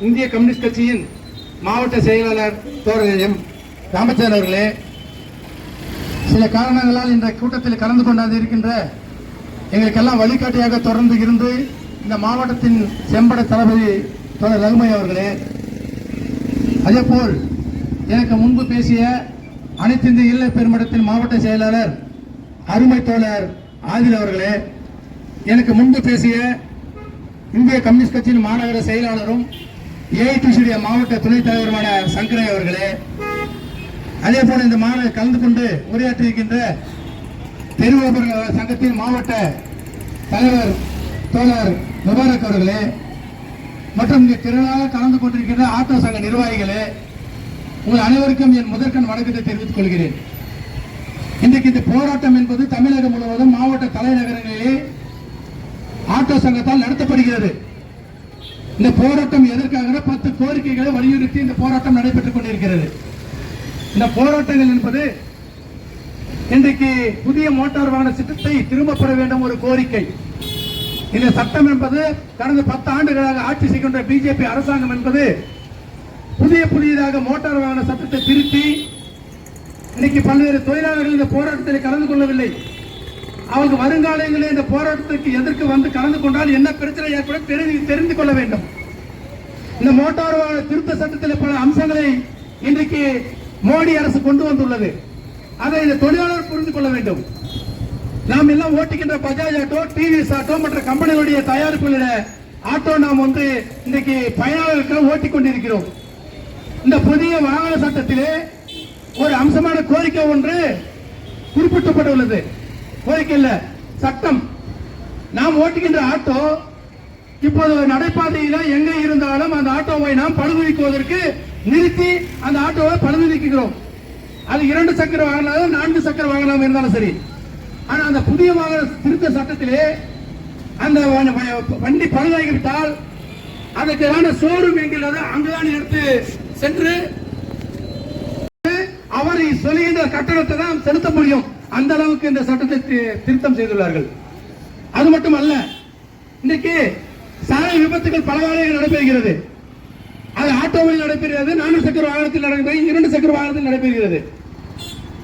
இந்திய கம்யூனிஸ்ட் கட்சியின் மாவட்ட செயலாளர் தோழர் எம். ராமச்சந்திரன் அவர்களே சில காரணங்களால் இந்த கூட்டத்தில் கலந்து கொண்டாந்து இருக்கின்ற எங்களுக்கெல்லாம் வழிகாட்டியாக தொடர்ந்து இருந்து இந்த மாவட்டத்தின் செம்பட தளபதி தோழர் ரகுமை அவர்களே அதேபோல் எனக்கு முன்பு பேசிய அனைத்து இந்திய இல்ல பெருமடத்தின் மாவட்ட செயலாளர் அருமை தோழர் ஆதில் அவர்களே எனக்கு முன்பு பேசிய இந்திய கம்யூனிஸ்ட் கட்சியின் மாநகர செயலாளரும் ஏஐடிசியுடைய மாவட்ட துணைத் தலைவருமான சங்கரை அவர்களே அதே போல இந்த மாநாடு கலந்து கொண்டு உரையாற்றியிருக்கின்ற தெருவோபர் சங்கத்தின் மாவட்ட தலைவர் தோழர் முபாரக் அவர்களே மற்றும் இங்கு திரளாக கலந்து கொண்டிருக்கின்ற ஆட்டோ சங்க நிர்வாகிகளே உங்கள் அனைவருக்கும் என் முதற்கண் வணக்கத்தை தெரிவித்துக் கொள்கிறேன். இன்றைக்கு இந்த போராட்டம் என்பது தமிழகம் முழுவதும் மாவட்ட தலைநகரங்களிலே ஆட்டோ சங்கத்தால் நடத்தப்படுகிறது. இந்த போராட்டம் எதற்காக பத்து கோரிக்கைகளை வலியுறுத்தி இந்த போராட்டம் நடைபெற்றுக் கொண்டிருக்கிறது. இந்த போராட்டங்கள் என்பது இன்றைக்கு புதிய மோட்டார் வாகன சட்டத்தை திரும்ப பெற வேண்டும் ஒரு கோரிக்கை. இந்த சட்டம் என்பது கடந்த பத்து ஆண்டுகளாக ஆட்சி செய்கின்ற பிஜேபி அரசாங்கம் என்பது புதிய புதியதாக மோட்டார் வாகன சட்டத்தை திருத்தி இன்னைக்கு பல்வேறு தொழிலாளர்கள் இந்த போராட்டத்தில் கலந்து கொள்ளவில்லை. அவங்க வருங்காலங்களில் இந்த போராட்டத்துக்கு எதிர்க்கு வந்து கலந்து கொண்டால் என்ன பிரச்சனை ஏற்படும் தெரிந்து தெரிந்து கொள்ள வேண்டும். இந்த மோட்டார் வாகன திருத்த சட்டத்தில் பல அம்சங்களை இன்றைக்கு மோடி அரசு கொண்டு வந்துள்ளது. அதை இந்த தொழிலாளர் புரிந்து கொள்ள வேண்டும். நாம் எல்லாம் ஓட்டுகின்ற பஜாஜ் ஆட்டோ டிவிஎஸ் ஆட்டோ மற்ற கம்பெனிகளுடைய தயாரிப்புகள ஆட்டோ நாம் வந்து இன்றைக்கு பயனாளர்களுக்கு ஓட்டிக் கொண்டிருக்கிறோம். இந்த புதிய வாகன சட்டத்திலே ஒரு அம்சமான கோரிக்கை ஒன்று குறிப்பிட்டப்பட்டுள்ளது. கோரிக்கை இல்ல சட்டம். நாம் ஓட்டுகின்ற ஆட்டோ இப்போது நடைபாதையில எங்க இருந்தாலும் அந்த ஆட்டோவை நாம் பழுதுவிக்குவதற்கு நிறுத்தி அந்த ஆட்டோவை பழுதுவிக்கிறோம் அது இரண்டு சக்கர வாகனம் நான்கு சக்கர வாகனம் இருந்தாலும் சரி. ஆனா அந்த புதிய வாகன திருத்த சட்டத்திலே அந்த வண்டி பழுதாகிவிட்டால் அதற்கான ஷோரூம் என்கிறது அங்குதான் எடுத்து சென்று அவர் சொல்லுகின்ற கட்டணத்தை தான் செலுத்த முடியும். அந்த அளவுக்கு இந்த சட்டத்தை தி- திருத்தம் செய்துள்ளார்கள். அது மட்டுமல்ல இன்றைக்கு சாலை விபத்துகள் பல நடைபெறுகிறது. அது ஆட்டோவில் நடைபெறுகிறது நான்கு சக்கர வாகனத்தில் நடைபெறுகிறது இரண்டு சக்கர வாகனத்தில் நடைபெறுகிறது.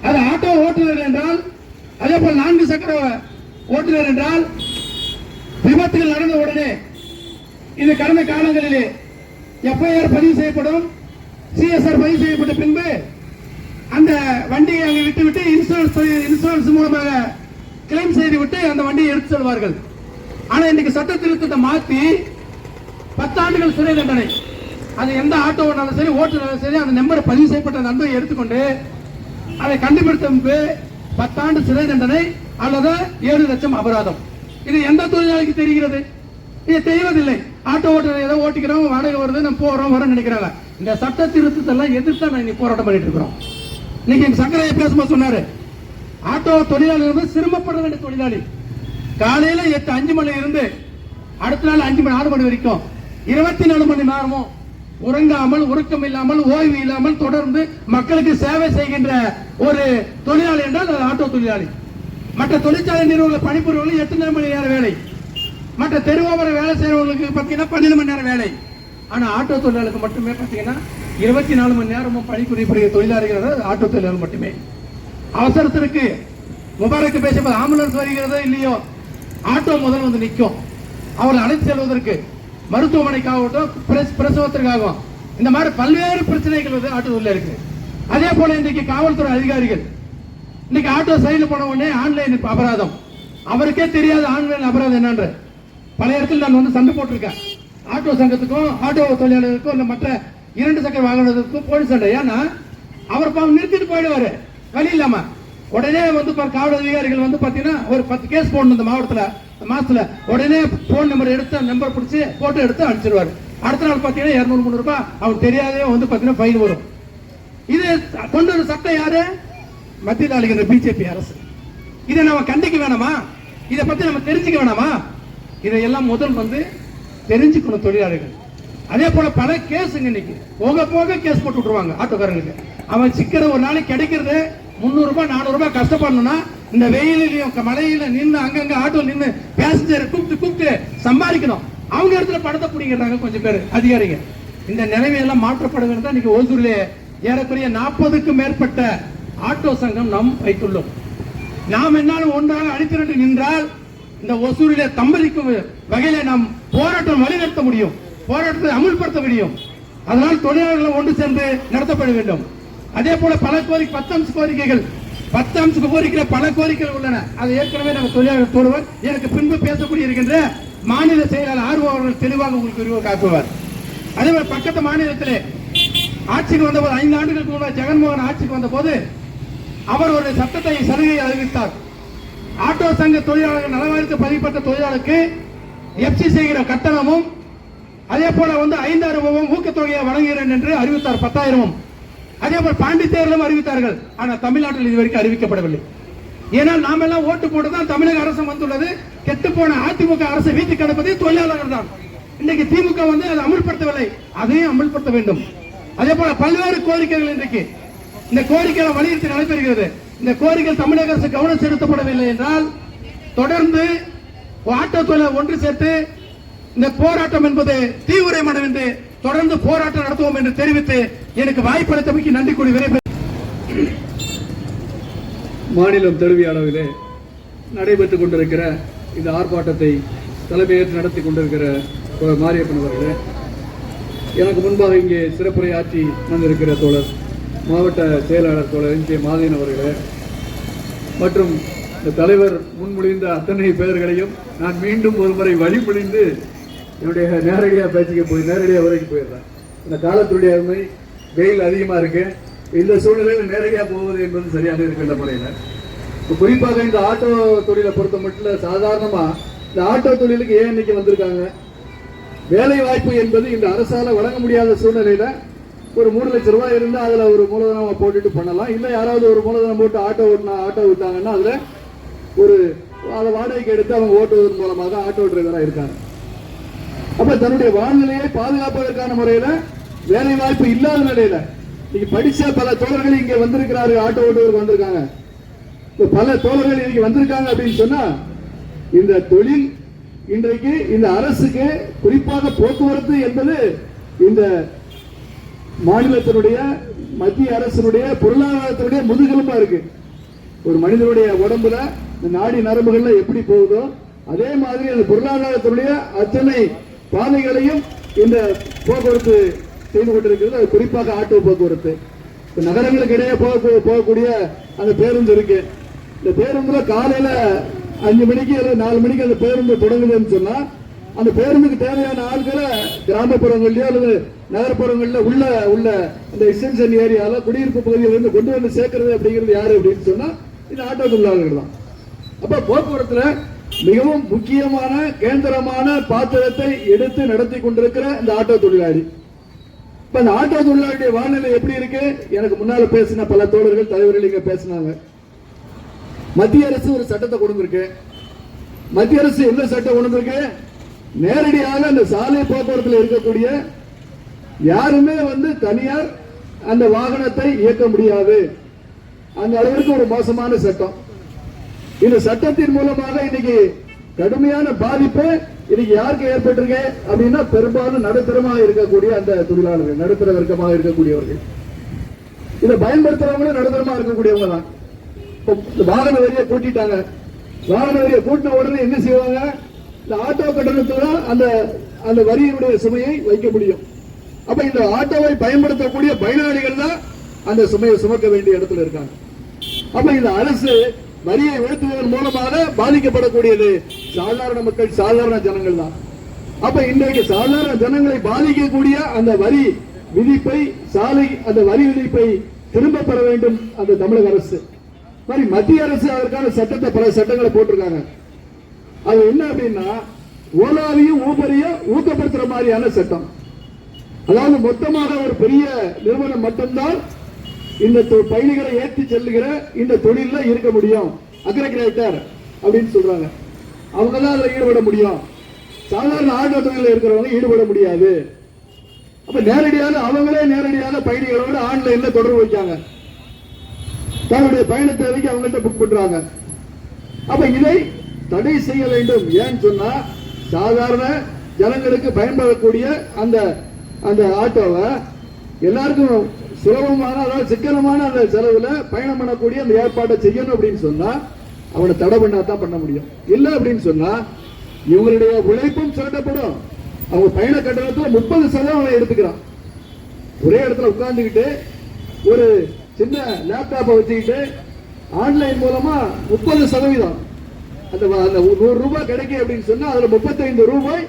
அது ஆட்டோ ஓட்டுநர் என்றால் அதே போல் நான்கு சக்கர ஓட்டுநர் என்றால் விபத்துகள் நடந்த உடனே இது கடந்த காலங்களிலே எஃப்ஐஆர் பதிவு செய்யப்படும் சிஎஸ்ஆர் பதிவு செய்யப்பட்ட பின்பு அந்த வண்டியை அங்கே விட்டு விட்டு இன்சூரன்ஸ் இன்சூரன்ஸ் மூலமாக கிளைம் செய்து விட்டு அந்த வண்டியை எடுத்து செல்வார்கள். ஆனால் இன்னைக்கு சட்ட திருத்தத்தை மாற்றி பத்தாண்டுகள் சிறை தண்டனை. அது எந்த ஆட்டோனாலும் சரி ஓட்டுனாலும் சரி அந்த நம்பர் பதிவு செய்யப்பட்ட நண்பரை எடுத்துக்கொண்டு அதை கண்டுபிடித்த முன்பு பத்தாண்டு சிறை தண்டனை அல்லது ஏழு லட்சம் அபராதம். இது எந்த தொழிலாளிக்கு தெரிகிறது? இது தெரிவதில்லை. ஆட்டோ ஓட்டுநர் ஏதோ ஓட்டிக்கிறோம் வாடகை வருது நம்ம போறோம் வரோம் நினைக்கிறாங்க. இந்த சட்ட திருத்தத்தெல்லாம் எதிர்த்து நான் இன்னைக்கு போராட்டம் பண்ணிட்டு இருக்கிறோம். இன்னைக்கு எங்க சங்கரைய பேசும்போது சொன்னாரு ஆட்டோ தொழிலாளி வந்து சிரமப்பட வேண்டிய தொழிலாளி. காலையில எட்டு அஞ்சு மணில இருந்து அடுத்த நாள் அஞ்சு மணி ஆறு மணி வரைக்கும் இருபத்தி நாலு மணி நேரமும் உறங்காமல் உறக்கம் இல்லாமல் ஓய்வு இல்லாமல் தொடர்ந்து மக்களுக்கு சேவை செய்கின்ற ஒரு தொழிலாளி என்றால் அது ஆட்டோ தொழிலாளி. மற்ற தொழிற்சாலை நிறுவனங்கள் பணிபுரிவர்கள் எத்தனை மணி நேரம் வேலை? மற்ற தெருவோர வேலை செய்யறவங்களுக்கு பார்த்தீங்கன்னா பன்னெண்டு மணி நேரம் வேலை. ஆனா ஆட்டோ தொழிலாளருக்கு மட்டுமே பார்த்தீங்கன்னா இருபத்தி நாலு மணி நேரமும் பணிபுரியக்கூடிய தொழிலாளிகள் ஆட்டோ தொழிலாளர் மட்டுமே. அவசரத்திற்கு முபாரக்கு பேசும்போது ஆம்புலன்ஸ் வருகிறதோ இல்லையோ ஆட்டோ முதல் வந்து நிற்கும். அவர்கள் அழைத்து செல்வதற்கு மருத்துவமனைக்காகட்டும் பிரஸ் பிரசவத்திற்காகவும் இந்த மாதிரி பல்வேறு பிரச்சனைகள் வந்து ஆட்டோவில் இருக்கு அதே போல இன்றைக்கு காவல்துறை அதிகாரிகள் இன்னைக்கு ஆட்டோ சைடில் போன உடனே ஆன்லைன் அபராதம். அவருக்கே தெரியாது ஆன்லைன் அபராதம் என்னன்ற. பல இடத்துல நான் வந்து சண்டை போட்டிருக்கேன். ஆட்டோ சங்கத்துக்கும் ஆட்டோ தொழிலாளர்களுக்கும் இல்லை மற்ற இரண்டு சக்கர வாகனத்துக்கு போலீஸ் சண்டை. ஏன்னா அவர் பாவம் நிறுத்திட்டு போயிடுவாரு. வழி இல்லாம. உடனே வந்து காவல் அதிகாரிகள் வந்து பாத்தீங்கன்னா ஒரு பத்து கேஸ் போடணும் இந்த மாவட்டத்துல இந்த மாசத்துல. உடனே போன் நம்பர் எடுத்து நம்பர் பிடிச்சி போட்டோ எடுத்து அனுப்பிச்சிருவாரு. அடுத்த நாள் பாத்தீங்கன்னா இருநூறு முந்நூறு ரூபாய். அவருக்கு தெரியாதே வந்து பாத்தீங்கன்னா ஃபைன் வரும். இது கொண்டு வர சட்டம் யாரு? மத்தியில் ஆளுகிற பிஜேபி அரசு. இதை நம்ம கண்டிக்க வேணாமா? இதை பத்தி நம்ம தெரிஞ்சுக்க வேணாமா? இதையெல்லாம் முதல் வந்து தெரிஞ்சுக்கணும் தொழிலாளர்கள் அதே போல பல கேஸுங்க இன்னைக்கு. போக போக கேஸ் போட்டு விட்டுருவாங்க ஆட்டோக்காரங்களுக்கு. அவன் சிக்கிற ஒரு நாளைக்கு கிடைக்கிறது முந்நூறு ரூபாய் நானூறு ரூபாய் கஷ்டப்படணும்னா இந்த வெயிலையும் மழையில நின்று அங்கங்க ஆட்டோ நின்று பேசஞ்சர் கூப்பிட்டு கூப்பிட்டு சம்பாதிக்கணும். அவங்க இடத்துல படத்தை பிடிக்கிறாங்க கொஞ்சம் பேர் அதிகாரிங்க. இந்த நிலைமையெல்லாம் மாற்றப்படுகிறது தான் இன்னைக்கு ஓசூர்லேயே ஏறக்குறைய நாற்பதுக்கும் மேற்பட்ட ஆட்டோ சங்கம் நாம் வைத்துள்ளோம். நாம் என்னாலும் ஒன்றாக அணிதிரண்டு நின்றால் இந்த ஒசூரிலே தம்பதிக்கும் வகையில நாம் போராட்டம் வழிநடத்த முடியும். போராட்டத்தை அமுல்படுத்த முடியும். அதனால் தொழிலாளர்கள் ஒன்று சேர்ந்து நடத்தப்பட வேண்டும். அதே போல பல கோரிக்கை பத்து அம்ச கோரிக்கைகள் பத்து அம்ச கோரிக்கையில பல கோரிக்கைகள் உள்ளன. அது ஏற்கனவே நம்ம தொழிலாளர் தோடுவர் எனக்கு பின்பு பேசக்கூடிய இருக்கின்ற மாநில செயலாளர் ஆர்வம் அவர்கள் தெளிவாக உங்களுக்கு காட்டுவார் அதே மாதிரி பக்கத்து மாநிலத்திலே ஆட்சிக்கு வந்தபோது ஐந்து ஆண்டுகளுக்கு முன்னாள் ஜெகன்மோகன் ஆட்சிக்கு வந்தபோது அவர் ஒரு சட்டத்தை சலுகையை அறிவித்தார். ஆட்டோ சங்க தொழிலாளர்கள் நலவாரியத்தில் பதிவுபட்ட தொழிலாளருக்கு எஃப்சி செய்கிற கட்டணமும் அதே போல வந்து ஐந்தாயிரம் ஊக்கத்தொகையை வழங்குகிறேன் என்று அறிவித்தார் பத்தாயிரமும். அதே போல் பாண்டிச்சேரியிலும் அறிவித்தார்கள். ஆனால் தமிழ்நாட்டில் இதுவரைக்கும் அறிவிக்கப்படவில்லை. ஏன்னால் நாம எல்லாம் ஓட்டு போட்டுதான் தமிழக அரசு வந்துள்ளது. கெட்டு போன அதிமுக அரசு வீட்டுக்கு கிடப்பது தொழிலாளர்கள் தான். இன்னைக்கு திமுக வந்து அதை அமல்படுத்தவில்லை. அதையும் அமல்படுத்த வேண்டும். அதே போல பல்வேறு கோரிக்கைகள் இன்றைக்கு. இந்த கோரிக்கைகளை வலியுறுத்தி நடைபெறுகிறது. இந்த கோரிக்கை தமிழக அரசு கவனம் செலுத்தப்படவில்லை என்றால் தொடர்ந்து ஆட்டோ தொழிலை ஒன்று சேர்த்து இந்த போராட்டம் என்பது தீவிரமடம் என்று தொடர்ந்து போராட்டம் நடத்துவோம் என்று தெரிவித்து எனக்கு வாய்ப்பளித்தமைக்கு நன்றி கூறி விரைவில் மாநிலம் தழுவிய அளவிலே நடைபெற்றுக் கொண்டிருக்கிற இந்த ஆர்ப்பாட்டத்தை தலைமையேற்று நடத்தி கொண்டிருக்கிற மாரியப்பன் அவர்களே எனக்கு முன்பாக இங்கே சிறப்புரை ஆற்றி வந்திருக்கிற தோழர் மாவட்ட செயலாளர் தோழர் என் கே. மாதேன் அவர்களே மற்றும் இந்த தலைவர் முன்மொழிந்த அத்தனை பெயர்களையும் நான் மீண்டும் ஒருமுறை வழிமொழிந்து என்னுடைய நேரடியாக பேச்சுக்கு போய் நேரடியாக உரைக்கு போயிடுறேன். இந்த காலத்துடைய அருமை வெயில் அதிகமாக இருக்கு. இந்த சூழ்நிலையில் நேரடியாக போவது என்பது சரியாக இருக்கின்ற முறையில். இப்போ குறிப்பாக இந்த ஆட்டோ தொழிலை பொறுத்த மட்டும் சாதாரணமாக இந்த ஆட்டோ தொழிலுக்கு ஏன் இன்னைக்கு வந்திருக்காங்க? வேலை வாய்ப்பு என்பது இந்த அரசால் வழங்க முடியாத சூழ்நிலையில் ஒரு மூணு லட்ச ரூபாய் இருந்தால் அதில் ஒரு மூலதனம் போட்டுட்டு பண்ணலாம். இல்லை யாராவது ஒரு மூலதனம் போட்டு ஆட்டோ ஓட்டினா ஆட்டோ விட்டாங்கன்னா அதில் ஒரு அதை வாடகைக்கு எடுத்து அவங்க ஓட்டுவதன் மூலமாக ஆட்டோ டிரைவராக இருக்காங்க. அப்ப தன்னுடைய வானிலையை பாதுகாப்பதற்கான முறையில வேலை வாய்ப்பு இல்லாத நிலையில இன்னைக்கு படிச்ச பல தோழர்கள் இங்க வந்திருக்கிறாரு ஆட்டோ ஓட்டுவருக்கு வந்திருக்காங்க. பல தோழர்கள் இன்னைக்கு வந்திருக்காங்க அப்படின்னு சொன்னா இந்த தொழில் இன்றைக்கு இந்த அரசுக்கு குறிப்பாக போக்குவரத்து என்பது இந்த மாநிலத்தினுடைய மத்திய அரசினுடைய பொருளாதாரத்தினுடைய முதுகெலும்பா இருக்கு. ஒரு மனிதனுடைய உடம்புல இந்த நாடி நரம்புகள்ல எப்படி போகுதோ அதே மாதிரி அந்த பொருளாதாரத்தினுடைய அத்தனை பாதைகளையும் இந்த போக்குவரத்து செய்து கொண்டிருக்கிறது. அது குறிப்பாக ஆட்டோ போக்குவரத்து. இப்போ நகரங்களுக்கு இடையே போக போகக்கூடிய அந்த பேருந்து இருக்கு. இந்த பேருந்துல காலையில அஞ்சு மணிக்கு அல்லது நாலு மணிக்கு அந்த பேருந்து தொடங்குதுன்னு சொன்னா அந்த பேருந்துக்கு தேவையான ஆட்களை கிராமப்புறங்கள்லயோ அல்லது நகர்ப்புறங்கள்ல உள்ள உள்ள இந்த எக்ஸ்டென்ஷன் ஏரியால குடியிருப்பு பகுதியில இருந்து கொண்டு வந்து சேர்க்கறது அப்படிங்கிறது யாரு அப்படின்னு சொன்னா இந்த ஆட்டோ தொழிலாளர்கள் தான். அப்ப போக்குவரத்துல மிகவும் முக்கியமான கேந்திரமான பாத்திரத்தை எடுத்து நடத்தி கொண்டிருக்கிற இந்த ஆட்டோ தொழிலாளி. இப்ப இந்த ஆட்டோ தொழிலாளியுடைய வானிலை எப்படி இருக்கு? எனக்கு முன்னால பேசின பல தோழர்கள் தலைவர்கள் இங்க பேசினாங்க. மத்திய அரசு ஒரு சட்டத்தை கொண்டு மத்திய அரசு என்ன சட்டம் கொண்டு நேரடியாக அந்த சாலை போக்குவரத்தில் இருக்கக்கூடிய யாருமே வந்து தனியார் அந்த வாகனத்தை இயக்க முடியாது. அந்த அளவிற்கு ஒரு மோசமான சட்டம். இந்த சட்டத்தின் மூலமாக இன்னைக்கு கடுமையான பாதிப்பு இன்னைக்கு யாருக்கு ஏற்பட்டிருக்கு அப்படின்னா பெரும்பாலும் நடுத்தரமாக இருக்கக்கூடிய அந்த தொழிலாளர்கள் நடுத்தர வர்க்கமாக இருக்கக்கூடியவர்கள். இதை பயன்படுத்துறவங்களும் நடுத்தரமா இருக்கக்கூடியவங்க தான். வாகன வரியை கூட்டிட்டாங்க வாகன வரியை கூட்டின உடனே என்ன செய்வாங்க? இந்த ஆட்டோ கட்டணத்துல அந்த அந்த வரியினுடைய சுமையை வைக்க முடியும். அப்ப இந்த ஆட்டோவை பயன்படுத்தக்கூடிய பயனாளிகள் தான் அந்த சுமையை சுமக்க வேண்டிய இடத்துல இருக்காங்க. அப்ப இந்த அரசு வரியை உயர்த்துவதன் மூலமாக பாதிக்கப்படக்கூடியது சாதாரண மக்கள் சாதாரண ஜனங்கள் தான். அப்ப இன்றைக்கு சாதாரண ஜனங்களை பாதிக்கக்கூடிய அந்த வரி விதிப்பை சாலை அந்த வரி விதிப்பை திரும்ப பெற வேண்டும் அந்த தமிழக அரசு. மாதிரி மத்திய அரசு அதற்கான சட்டத்தை பல சட்டங்களை போட்டிருக்காங்க. அது என்ன அப்படின்னா ஓலாவையும் ஊபரையும் ஊக்கப்படுத்துற மாதிரியான சட்டம். அதாவது மொத்தமாக ஒரு பெரிய நிறுவனம் மட்டும்தான் இந்த தொ- பயணிகளை ஏற்றி செல்லுகிற இந்த தொழில இருக்க முடியும். அக்ரகிரேட்டர் அப்படின்னு சொல்றாங்க. அவங்க தான் அதில் ஈடுபட முடியும். சாதாரண ஆட்டோ தொழிலில் இருக்கிறவங்க ஈடுபட முடியாது. அப்ப நேரடியாக அவங்களே நேரடியாக பயணிகளோடு ஆன்லைன்ல தொடர்பு வைக்காங்க. தன்னுடைய பயண தேவைக்கு அவங்கள்ட்ட புக் பண்றாங்க. அப்ப இதை தடை செய்ய வேண்டும். ஏன்னு சொன்னா சாதாரண ஜனங்களுக்கு பயன்படக்கூடிய அந்த அந்த ஆட்டோவை எல்லாருக்கும் சுலபமான அதாவது சிக்கனமான அந்த செலவுல பயணம் பண்ணக்கூடிய அந்த ஏற்பாட்டை செய்யணும் அப்படின்னு சொன்னா அவனை தடை பண்ணா தான் பண்ண முடியும். இல்ல அப்படின்னு சொன்னா இவங்களுடைய உழைப்பும் சுரண்டப்படும். அவங்க பயண கட்டணத்துல முப்பது சதவீதம் அவன் எடுத்துக்கிறான். ஒரே இடத்துல உட்கார்ந்துக்கிட்டு ஒரு சின்ன லேப்டாப்பை வச்சுக்கிட்டு ஆன்லைன் மூலமா முப்பது சதவீதம். அந்த அந்த நூறு ரூபாய் கிடைக்கும் அப்படின்னு சொன்னா அதுல முப்பத்தைந்து ரூபாய்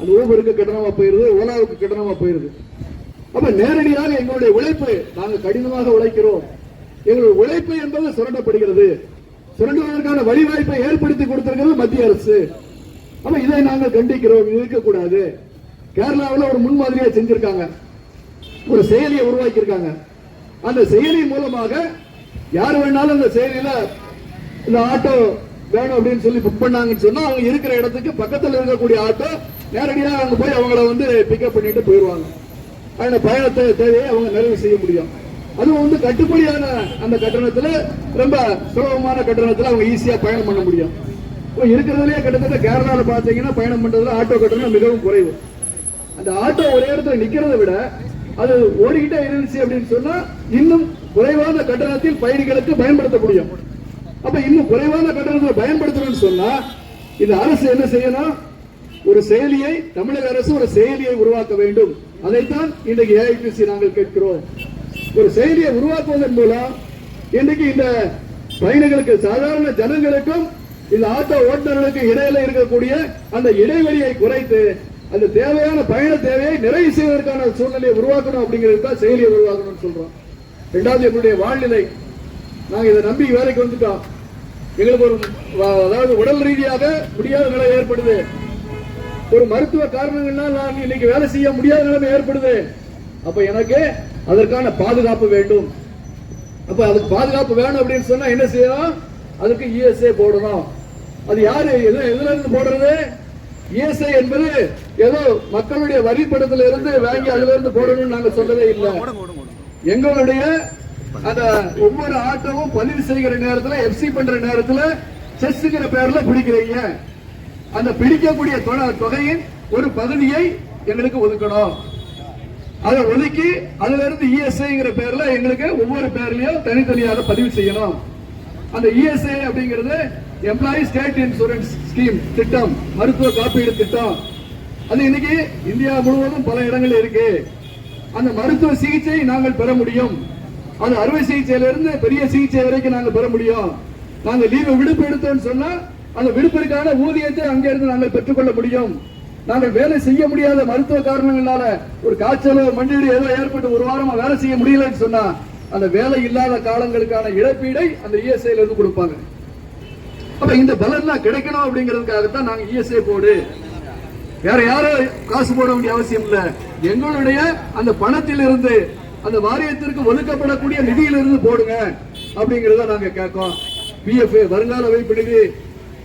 அந்த ஊபருக்கு கட்டணமா போயிருது ஓலாவுக்கு கட்டணமா போயிருது. அப்ப நேரடியாக எங்களுடைய உழைப்பு நாங்கள் கடினமாக உழைக்கிறோம். எங்களுடைய உழைப்பு என்பது சுரண்டப்படுகிறது. சுரண்டுவதற்கான வழிவாய்ப்பை ஏற்படுத்தி கொடுத்திருக்கிறது மத்திய அரசு. அப்ப இதை நாங்கள் கண்டிக்கிறோம். இருக்கக்கூடாது. கேரளாவில் ஒரு முன்மாதிரியை செஞ்சிருக்காங்க. ஒரு செயலியை உருவாக்கியிருக்காங்க. அந்த செயலி மூலமாக யார் வேணாலும் அந்த செயலியில இந்த ஆட்டோ வேணும் அப்படின்னு சொல்லி புக் பண்ணாங்கன்னு சொன்னா அவங்க இருக்கிற இடத்துக்கு பக்கத்தில் இருக்கக்கூடிய ஆட்டோ நேரடியாக அங்க போய் அவங்கள வந்து பிக்கப் பண்ணிட்டு போயிடுவாங்க அந்த பயணத்தை தேவையை அவங்க நிறைவு செய்ய முடியும். அதுவும் வந்து கட்டுப்படியான அந்த கட்டணத்துல ரொம்ப சுலபமான கட்டணத்துல அவங்க ஈஸியா பயணம் பண்ண முடியும். இப்போ இருக்கிறதுலயே கிட்டத்தட்ட கேரளாவில் பார்த்தீங்கன்னா பயணம் பண்றதுல ஆட்டோ கட்டணம் மிகவும் குறைவு. அந்த ஆட்டோ ஒரே இடத்துல நிக்கிறத விட அது ஓடிக்கிட்டே இருந்துச்சு அப்படின்னு சொன்னா இன்னும் குறைவான கட்டணத்தில் பயணிகளுக்கு பயன்படுத்த முடியும். அப்ப இன்னும் குறைவான கட்டணத்தில் பயன்படுத்தணும்னு சொன்னா இந்த அரசு என்ன செய்யணும்? ஒரு செயலியை தமிழக அரசு ஒரு செயலியை உருவாக்க வேண்டும். அதைத்தான் இன்றைக்கு ஏஐபிசி நாங்கள் கேட்கிறோம். ஒரு செயலியை உருவாக்குவதன் மூலம் இன்றைக்கு இந்த பயணிகளுக்கு சாதாரண ஜனங்களுக்கும் இந்த ஆட்டோ ஓட்டுநர்களுக்கு இடையில இருக்கக்கூடிய அந்த இடைவெளியை குறைத்து அந்த தேவையான பயண தேவையை நிறைவு செய்வதற்கான சூழ்நிலையை உருவாக்கணும் அப்படிங்கிறது தான் செயலியை உருவாக்கணும்னு சொல்றோம். ரெண்டாவது எங்களுடைய வாழ்நிலை. நாங்கள் இதை நம்பி வேலைக்கு வந்துட்டோம். எங்களுக்கு ஒரு அதாவது உடல் ரீதியாக முடியாத நிலை ஏற்படுது. ஒரு மருத்துவ காரணங்கள்னால் நான் இன்னைக்கு வேலை செய்ய முடியாத நிலைமை ஏற்படுது. அப்ப எனக்கு அதற்கான பாதுகாப்பு வேண்டும். அப்ப அதுக்கு பாதுகாப்பு வேணும் அப்படின்னு சொன்னா என்ன செய்யணும்? அதுக்கு இஎஸ்ஐ போடணும். அது யாரு? எதுல இருந்து போடுறது? இஎஸ்ஐ என்பது ஏதோ மக்களுடைய வரி படத்துல இருந்து வாங்கி அதுல இருந்து போடணும்னு நாங்க சொல்லவே இல்லை. எங்களுடைய அந்த ஒவ்வொரு ஆட்டமும் பதிவு செய்கிற நேரத்துல எஃப்சி பண்ற நேரத்துல செஸ்ங்கிற பேர்ல பிடிக்கிறீங்க. அந்த பிடிக்கக்கூடிய தொகையின் ஒரு பகுதியை எங்களுக்கு ஒதுக்கணும். அதை ஒதுக்கி அதுல இருந்து இஎஸ்ஐங்கிற பேர்ல எங்களுக்கு ஒவ்வொரு பேர்லயும் தனித்தனியாக பதிவு செய்யணும். அந்த இஎஸ்ஐ அப்படிங்கிறது எம்ப்ளாயி ஸ்டேட் இன்சூரன்ஸ் ஸ்கீம் திட்டம் மருத்துவ காப்பீடு திட்டம். அது இன்னைக்கு இந்தியா முழுவதும் பல இடங்கள் இருக்கு. அந்த மருத்துவ சிகிச்சை நாங்கள் பெற முடியும். அது அறுவை சிகிச்சையில இருந்து பெரிய சிகிச்சை வரைக்கும் நாங்கள் பெற முடியும். நாங்க லீவு விடுப்பு எடுத்தோம்னு சொன்னா அந்த விடுப்பிற்கான ஊதியத்தை அங்க இருந்து நாங்கள் பெற்றுக்கொள்ள முடியும். நாங்கள் வேலை செய்ய முடியாத மருத்துவ காரணங்களால ஒரு காய்ச்சலோ மண்டியோ ஏதோ ஏற்பட்டு ஒரு வாரமா வேலை செய்ய முடியலன்னு சொன்னா அந்த வேலை இல்லாத காலங்களுக்கான இழப்பீடை அந்த இஎஸ்ஐல இருந்து கொடுப்பாங்க. அப்ப இந்த பலன்லாம் கிடைக்கணும் அப்படிங்கிறதுக்காகத்தான் நாங்க இஎஸ்ஐ போடு. வேற யாரும் காசு போட வேண்டிய அவசியம் இல்ல. எங்களுடைய அந்த பணத்தில் இருந்து அந்த வாரியத்திற்கு ஒதுக்கப்படக்கூடிய நிதியிலிருந்து போடுங்க அப்படிங்கறத நாங்க கேட்கோம் பிஎஃப் வருங்கால வைப்பு நிதி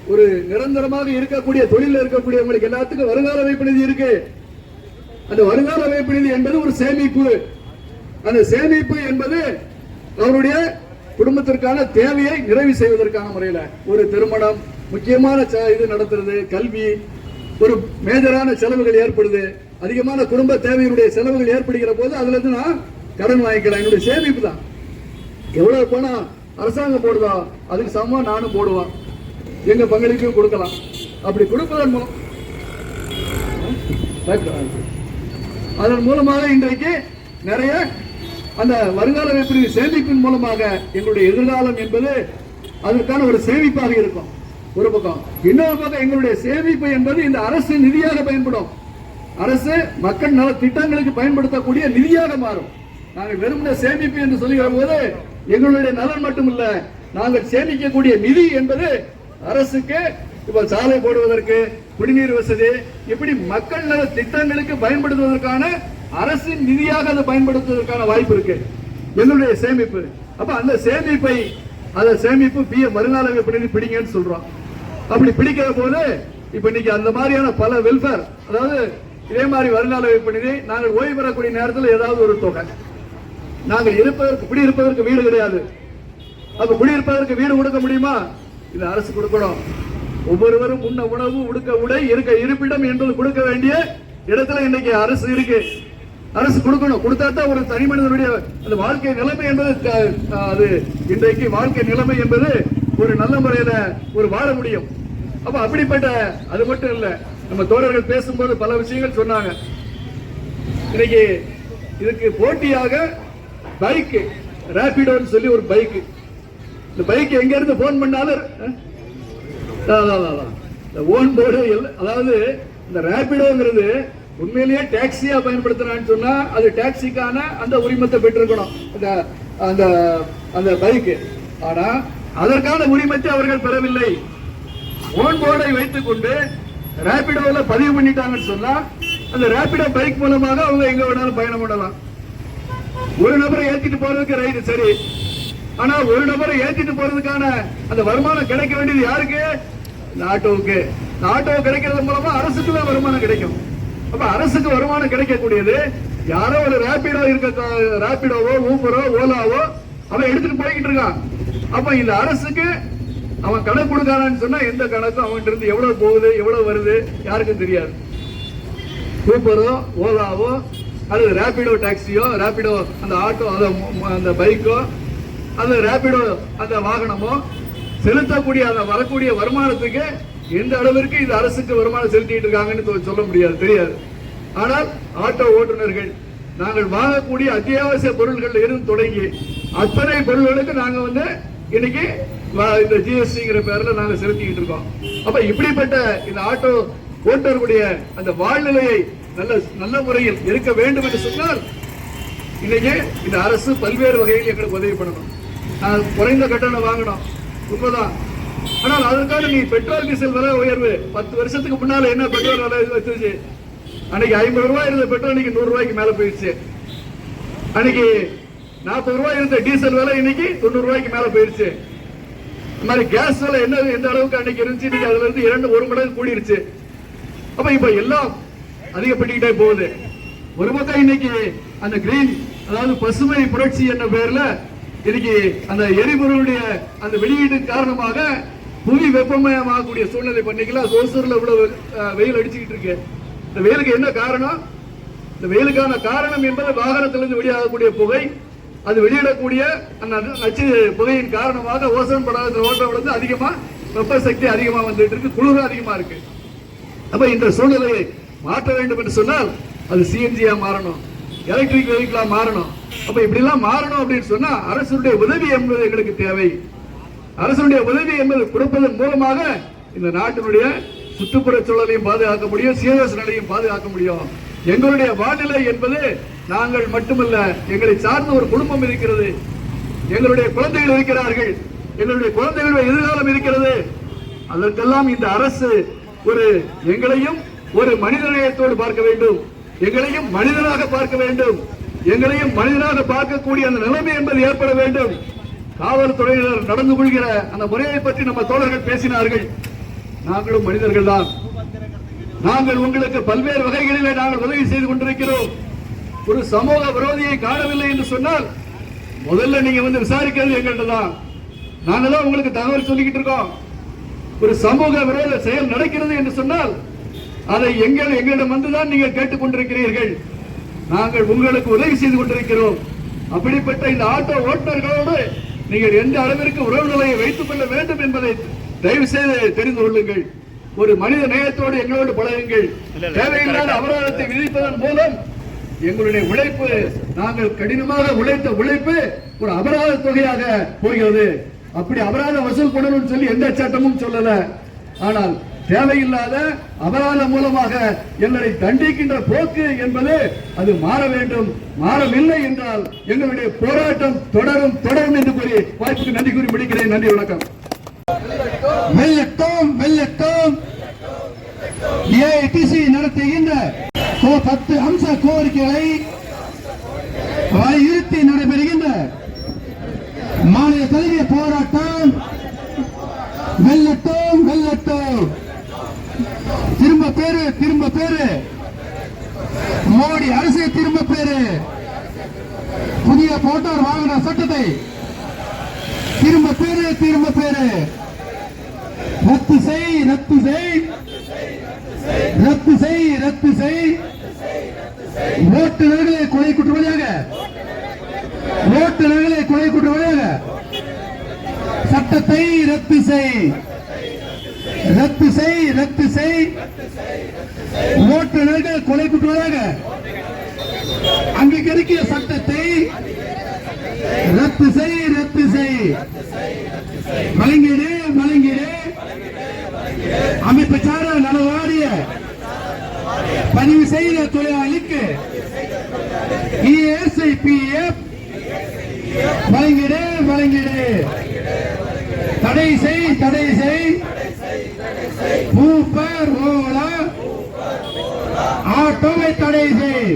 ஒரு நிரந்தரமாக இருக்கக்கூடிய தொழில இருக்கக்கூடியவங்களுக்கு எல்லாத்துக்கும் வருங்கால வைப்பு நிதி இருக்கு. அந்த வருங்கால வைப்பு நிதி என்பது ஒரு சேமிப்பு. அந்த சேமிப்பு என்பது அவருடைய குடும்பத்திற்கான தேவையை நிறைவு செய்வதற்கான முறையில. ஒரு திருமணம் முக்கியமான ச- இது நடத்துறது கல்வி ஒரு மேஜரான செலவுகள் ஏற்படுது. அதிகமான குடும்ப தேவையினுடைய செலவுகள் ஏற்படுகிற போது அதுல இருந்து நான் கடன் வாங்கிக்கலாம் என்னுடைய சேமிப்பு தான். எவ்வளவு பணம் அரசாங்கம் போடுதா? அதுக்கு சமமா நானும் போடுவான். எங்க பங்களிப்பையும் கொடுக்கலாம். அப்படி கொடுப்பதன் மூலம் அதன் மூலமாக இன்றைக்கு நிறைய அந்த வருங்கால வைப்பு சேமிப்பின் மூலமாக எங்களுடைய எதிர்காலம் என்பது அதற்கான ஒரு சேமிப்பாக இருக்கும். ஒரு பக்கம். இன்னொரு பக்கம் எங்களுடைய சேமிப்பு என்பது இந்த அரசு நிதியாக பயன்படும். அரசு மக்கள் நல திட்டங்களுக்கு பயன்படுத்தக்கூடிய நிதியாக மாறும். நாங்கள் வெறுமனே சேமிப்பு என்று சொல்லுகிற போது எங்களுடைய நலன் மட்டுமல்ல நாங்கள் சேமிக்கக்கூடிய நிதி என்பது அரசுக்கு இப்ப சாலை போடுவதற்கு குடிநீர் வசதி இப்படி மக்கள் நல திட்டங்களுக்கு பயன்படுத்துவதற்கான அரசின் நிதியாக அதை பயன்படுத்துவதற்கான வாய்ப்பு இருக்கு. என்னுடைய சேமிப்பு. அப்ப அந்த சேமிப்பை அந்த சேமிப்பு பிய மறுநாள் எப்படி பிடிங்கன்னு சொல்றோம். அப்படி பிடிக்கிற போது இப்ப இன்னைக்கு அந்த மாதிரியான பல வெல்ஃபேர் அதாவது இதே மாதிரி வருங்கால பண்ணி நாங்கள் ஓய்வு பெறக்கூடிய நேரத்தில் ஏதாவது ஒரு தொகை. நாங்கள் இருப்பதற்கு குடியிருப்பதற்கு வீடு கிடையாது. அப்ப குடியிருப்பதற்கு வீடு கொடுக்க முடியுமா? இது அரசு கொடுக்கணும். ஒவ்வொருவரும் உண்ண உணவு உடுக்க உடை இருக்க இருப்பிடம் என்பது கொடுக்க வேண்டிய இடத்துல இன்னைக்கு அரசு இருக்கு. அரசு கொடுக்கணும். கொடுத்தா தான் ஒரு தனி மனிதனுடைய அந்த வாழ்க்கை நிலைமை என்பது அது இன்றைக்கு வாழ்க்கை நிலைமை என்பது ஒரு நல்ல முறையில ஒரு வாழ முடியும். அப்ப அப்படிப்பட்ட அது மட்டும் இல்ல நம்ம தோழர்கள் பேசும்போது பல விஷயங்கள் சொன்னாங்க. இன்னைக்கு இதுக்கு போட்டியாக பைக் ரேபிடோன்னு சொல்லி ஒரு பைக்கு இந்த பைக் எங்க இருந்து போன் பண்ணாலும் இந்த ஓன் போர்டு அதாவது இந்த ரேபிடோங்கிறது உண்மையிலேயே டாக்ஸியா பயன்படுத்துறான்னு சொன்னா அது டாக்ஸிக்கான அந்த உரிமத்தை பெற்றிருக்கணும். அந்த அந்த அந்த பைக் ஆனா அதற்கான உரிமத்தை அவர்கள் பெறவில்லை. ஓன் போர்டை வைத்துக் கொண்டு ரேபிடோல பதிவு பண்ணிட்டாங்கன்னு சொன்னா அந்த ரேபிடோ பைக் மூலமாக அவங்க எங்க வேணாலும் பயணம் பண்ணலாம். ஒரு நபரை ஏத்திட்டு போறதுக்கு ரைடு சரி. ஆனா ஒரு நபரை ஏத்திட்டு போறதுக்கான அந்த வருமானம் கிடைக்க வேண்டியது யாருக்கு? நாட்டோவுக்கு. நாட்டோ கிடைக்கிறது மூலமா அரசுக்கு தான் வருமானம் கிடைக்கும். அப்ப அரசுக்கு வருமானம் கிடைக்கக்கூடியது யாரோ ஒரு ரேபிடோ இருக்க ரேபிடோவோ ஊபரோ ஓலாவோ அவன் எடுத்துட்டு போய்கிட்டு இருக்கான். அப்ப இந்த அரசுக்கு அவன் கணக்கு கொடுக்கானான்னு சொன்னா எந்த கணக்கும் அவன்கிட்ட இருந்து எவ்வளவு போகுது எவ்வளவு வருது யாருக்கும் தெரியாது. ஊபரோ ஓலாவோ அல்லது ரேபிடோ டாக்ஸியோ ரேபிடோ அந்த ஆட்டோ அந்த பைக்கோ அந்த ரேபிடோ அந்த வாகனமோ செலுத்தக்கூடிய அந்த வரக்கூடிய வருமானத்துக்கு எந்த அளவிற்கு இந்த அரசுக்கு வருமானம் செலுத்திட்டு இருக்காங்கன்னு சொல்ல முடியாது தெரியாது. ஆனால் ஆட்டோ ஓட்டுநர்கள் நாங்கள் வாங்கக்கூடிய அத்தியாவசிய பொருள்கள்ல இருந்து தொடங்கி அத்தனை பொருள்களுக்கு நாங்கள் வந்து இன்னைக்கு வ- இந்த ஜிஎஸ்டிங்கிற பேர்ல நாங்க செலுத்திக்கிட்டு இருக்கோம். அப்ப இப்படிப்பட்ட இந்த ஆட்டோ ஓட்டுநர்களுடைய அந்த வாழ்நிலையை நல்ல நல்ல முறையில் இருக்க வேண்டும் என்று சொன்னால் இன்னைக்கு இந்த அரசு பல்வேறு வகையில் எங்களுக்கு உதவி பண்ணணும். நான் குறைந்த கட்டணம் வாங்கணும். உண்மைதான். ஆனால் அதற்கான நீ பெட்ரோல் டீசல் விலை உயர்வு. பத்து வருஷத்துக்கு முன்னால என்ன பெட்ரோல் விலை வச்சிருச்சு அன்னைக்கு ஐம்பது ரூபாய் இருந்த பெட்ரோல் இன்னைக்கு நூறு ரூபாய்க்கு மேல போயிடுச்சு. அன்னைக்கு நாற்பது ரூபாய் இருந்த டீசல் விலை இன்னைக்கு தொண்ணூறு ரூபாய்க்கு மேல போயிடுச்சு. இந்த மாதிரி கேஸ் விலை என்ன எந்த அளவுக்கு அன்னைக்கு இருந்துச்சு? இன்னைக்கு அதுல இருந்து இரண்டு ஒரு மடங்கு கூடிருச்சு. அப்ப இப்ப எல்லாம் அதிகப்பட்டுக்கிட்டே போகுது. ஒரு பக்கம் இன்னைக்கு அந்த கிரீன் அதாவது பசுமை புரட்சி என்ற பெயர்ல இன்னைக்கு அந்த எரிபொருளுடைய அந்த வெளியீடு காரணமாக புவி வெப்பமயமாகக்கூடிய சூழ்நிலை பண்ணிக்கலாம் சோசூர்ல இவ்வளவு வெயில் அடிச்சுக்கிட்டு இருக்கு. இந்த வெயிலுக்கு என்ன காரணம்? இந்த வெயிலுக்கான காரணம் என்பது வாகனத்திலிருந்து வெளியாகக்கூடிய புகை. அது வெளியிடக்கூடிய அந்த நச்சு புகையின் காரணமாக ஓசோன் படாத ஓட்டம் வந்து அதிகமா வெப்ப சக்தி அதிகமா வந்துட்டு இருக்கு. குளிரும் அதிகமா இருக்கு. அப்ப இந்த சூழ்நிலையை மாற்ற வேண்டும் என்று சொன்னால் அது சிஎன்ஜியா மாறணும். எலக்ட்ரிக் வெஹிக்கிளா மாறணும். அப்ப இப்படி எல்லாம் மாறணும் அப்படின்னு சொன்னா அரசுடைய உதவி என்பது எங்களுக்கு தேவை. அரசுடைய உதவி என்பது கொடுப்பதன் மூலமாக இந்த நாட்டினுடைய சுற்றுப்புற சூழலையும் பாதுகாக்க முடியும் சீரஸ் நிலையும் பாதுகாக்க முடியும். எங்களுடைய வானிலை என்பது நாங்கள் மட்டுமல்ல எங்களை சார்ந்த ஒரு குடும்பம் இருக்கிறது. எங்களுடைய குழந்தைகள் இருக்கிறார்கள். எங்களுடைய குழந்தைகளுடைய எதிர்காலம் இருக்கிறது. அதற்கெல்லாம் இந்த அரசு ஒரு எங்களையும் ஒரு மனிதநேயத்தோடு பார்க்க வேண்டும். எங்களையும் மனிதனாக பார்க்க வேண்டும். எங்களையும் மனிதனாக பார்க்கக்கூடிய அந்த நிலைமை என்பது ஏற்பட வேண்டும். காவல்துறையினர் நடந்து கொள்கிற அந்த முறையை பற்றி நம்ம தோழர்கள் பேசினார்கள். நாங்களும் மனிதர்கள் தான் நாங்கள் உங்களுக்கு பல்வேறு வகைகளிலே நாங்கள் உதவி செய்து கொண்டிருக்கிறோம். ஒரு சமூக விரோதியை காணவில்லை என்று சொன்னால் முதல்ல நீங்க வந்து விசாரிக்கிறது எங்கள்கிட்ட தான் நாங்கள் தான் உங்களுக்கு தகவல் சொல்லிக்கிட்டு இருக்கோம். ஒரு சமூக விரோத செயல் நடக்கிறது என்று சொன்னால் அதை எங்கள் எங்களிடம் வந்துதான் நீங்கள் கேட்டுக் கொண்டிருக்கிறீர்கள் நாங்கள் உங்களுக்கு உதவி செய்து கொண்டிருக்கிறோம். அப்படிப்பட்ட இந்த ஆட்டோ ஓட்டுநர்களோடு நீங்கள் எந்த அளவிற்கு உறவு நிலையை வைத்துக் கொள்ள வேண்டும் என்பதை தயவு செய்து தெரிந்து கொள்ளுங்கள். ஒரு மனித நேயத்தோடு எங்களோடு பழகுங்கள். தேவையில்லாத அபராதத்தை விதிப்பதன் மூலம் எங்களுடைய உழைப்பு நாங்கள் கடினமாக உழைத்த உழைப்பு ஒரு அபராத தொகையாக போகிறது. அப்படி அபராதம் வசூல் பண்ணணும்னு சொல்லி எந்த சட்டமும் சொல்லல. ஆனால் தேவையில்லாத அபராதம் மூலமாக எங்களை தண்டிக்கின்ற போக்கு என்பது அது மாற வேண்டும். மாறவில்லை என்றால் எங்களுடைய போராட்டம் தொடரும் தொடரும் என்று கூறி வாய்ப்புக்கு நன்றி கூறி முடிக்கிறேன். நன்றி வணக்கம். வெல்லட்டும் வெல்லட்டும் ஏஐடிசி நடத்துகின்ற பத்து அம்ச கோரிக்கைகளை வலியுறுத்தி நடைபெறுகின்ற மாநில தழுவிய போராட்டம் திரும்ப பேரு திரும்ப பேரு. மோடி அரசு திரும்ப பேரு. புதிய மோட்டார் வாகன சட்டத்தை. திரும்ப பேரு திரும்ப பேரு. ரத்து செய் ரத்து செய். ரத்து செய் ரத்து செய். ஓட்டுநர்களை கொலை குற்றவாளியாக ஓட்டுநர்களை கொலை குற்றவாளியாக சட்டத்தை ரத்து செய். ரத்து செய் ரத்து செய். ஓட்டுநர்கள் கொலை குற்றவாளியாக அங்கீகரிக்கிற சட்டத்தை ரத்து செய் ரத்து செய். வழங்கிடு வழங்கிடு. அமைப்பு சாரா நலவாரிய பதிவு செய்த தொழிலாளிக்கு இஎஸ்ஐபிஎஃப் வழங்கிடு வழங்கிடு. தடை செய் தடை செய். ஊப்பர் ஓலா ஆட்டோவை தடை செய்.